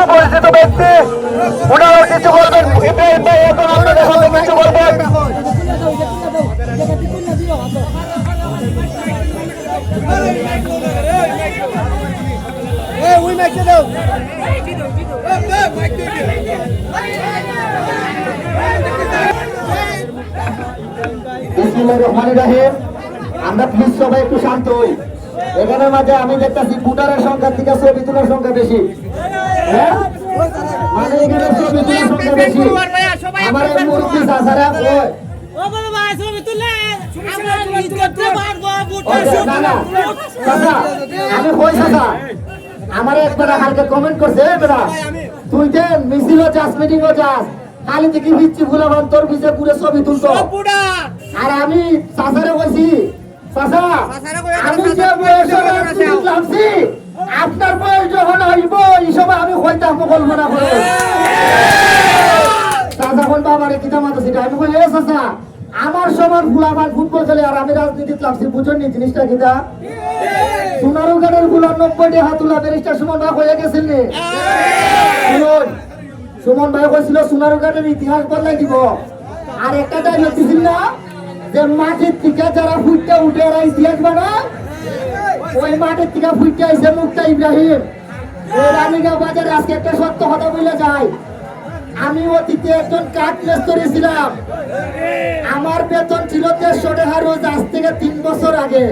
সুপরিচিত ব্যক্তি ওনারাও কিছু বলবেন। ইব্রাহিম ভাই এখন আপনাদের সাথে কিছু বলবেন? আমরা প্লিজ সবাই একটু শান্ত হই। এখানের মাঝে আমি দেখতেছি ভোটারের সংখ্যা থেকে ছবি তোলার সংখ্যা বেশি। হ্যাঁ? মানে এখানে ছবি তোলার সংখ্যা বেশি। আমার এই মুরব্বী চাচারা আমি কই চাচা? আমার একবার হালকা কমেন্ট করছে বেটা তুই যে মিছিল যাস মিটিং যাস খালি থেকে বিচ্ছি ভুলাবান তোর বিচে পুরো ছবি তুলতো। আর আমি চাচারে বলছি আপনার বয়স যখন হইব এই সময় আমি হইতাম কল্পনা করে। চাচা কোন বাবারে কিতা আমি এ চাচা, আমার সমান ফুলাবান ফুটবল খেলে আর আমি রাজনীতি লাগছি বুঝুন নি জিনিসটা কিতা? সোনারু গানেরগুলার নব্বই টাকা তুলা ব্যারিস্টার সুমন ভাই হয়ে গেছেন সুমন ভাই কইছিল সোনারু গানের ইতিহাস বদলাই দিব। আর একটা ডায়লগ দিছিল না? যে মাটির থেকে যারা ফুটতে উঠে এরা ইতিহাস বানায় ওই মাটির থেকে ফুটতে আইছে মুক্তা ইব্রাহিম। বাজারে আজকে একটা সত্য কথা বলে যায়। আমি অতীতে একজন কাঠ মিস্ত্রি ছিলাম। আমার বেতন ছিল দেড়শো টাকা রোজ আজ থেকে তিন বছর আগে।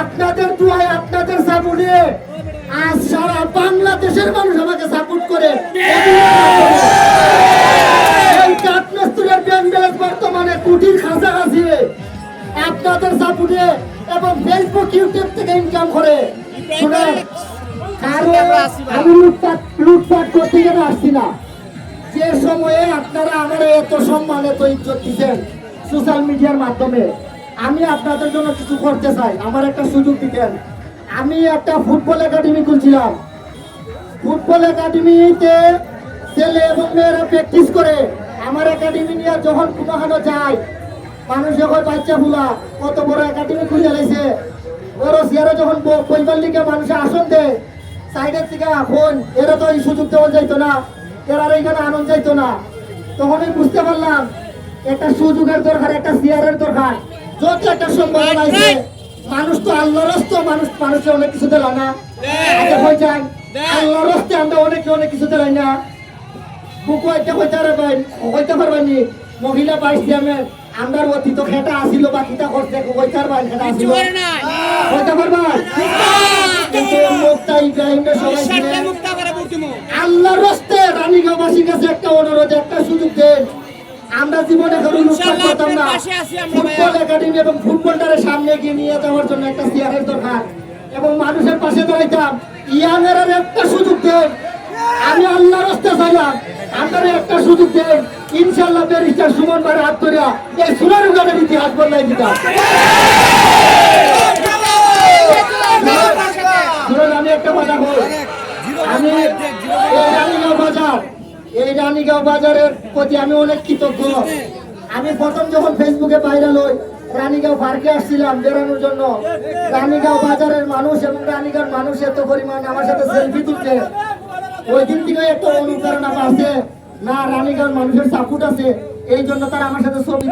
আপনাদের দুয়ায় আপনাদের সাপোর্টে আজ সারা বাংলাদেশের মানুষ আমাকে সাপোর্ট করে। এবং ফেসবুক ইউটিউব থেকে ইনকাম করে। শুনেন আমি লুটপাট লুটপাট করতে গেলে আসছি না। যে সময়ে আপনারা আমার এত সম্মান এত ইজ্জত দিচ্ছেন সোশ্যাল মিডিয়ার মাধ্যমে আমি আপনাদের জন্য কিছু করতে চাই। আমার একটা সুযোগ দিতেন। আমি একটা ফুটবল একাডেমি খুলছিলাম। ফুটবল একাডেমিতে ছেলে এবং মেয়েরা প্র্যাকটিস করে। আমার একাডেমি নিয়ে যখন কোনোখানে যায় মানুষ যখন বাচ্চা ফুলা কত বড় একাডেমি খুলে লাইছে চেয়ারে যখন বইবার লিগে মানুষে আসন দেয় সাইডের থেকে এখন এরা তো এই সুযোগ দেওয়া যাইতো না এরা এখানে আনন্দ যাইতো না। তখন আমি বুঝতে পারলাম একটা সুযোগের দরকার একটা চেয়ারের দরকার। যত একটা সম্ভাবনা আছে মানুষ তো আল্লাহর রাস্তা মানুষ মানুষের অনেক কিছু দিল না। আগে হয়ে যায় আল্লাহর আমরা অনেকে অনেক কিছু দিলাই না। বুকু একটা কইতে পারবেন কইতে পারবেন। নি মহিলা বাইশ দিয়ামে আমরা অতীত খেটা আসিল বা কিতা করছে কইতে পারবেন খেটা আসিল। কইতে পারবেন কিন্তু মুক্তা ইব্রাহিমের সবাই আল্লাহর রাস্তে রানীগাঁওবাসীর কাছে একটা অনুরোধ একটা সুযোগ দেন। আমরা জীবনে কোনো ইনশাআল্লাহ, করতাম না। ফুটবল একাডেমি এবং ফুটবলটারে সামনে এগিয়ে নিয়ে যাওয়ার জন্য একটা চেয়ারের দরকার। এবং মানুষের পাশে দাঁড়াইতাম। ইয়াংয়ের আর একটা সুযোগ দেন। আমি আল্লাহর রাস্তে চাইলাম। আপনারা একটা সুযোগ দেন। ইনশাল্লাহ ব্যারিস্টার সুমন ভাইয়ের হাত ধরিয়া এই সোনার উগানের ইতিহাস বদলাই দিতাম শুনুন, আমি একটা কথা বল রানীগাঁও রানীগাঁও রানীগাঁও পার্কে আসছিলাম জন্য। রানীগাঁও বাজারের মানুষ এবং মানুষ এত পরিমাণ আমার সাথে ওই দিন থেকে আছে না, রানীগাঁওর মানুষের সাপোর্ট আছে। এই জন্য তারা আমার সাথে ছবি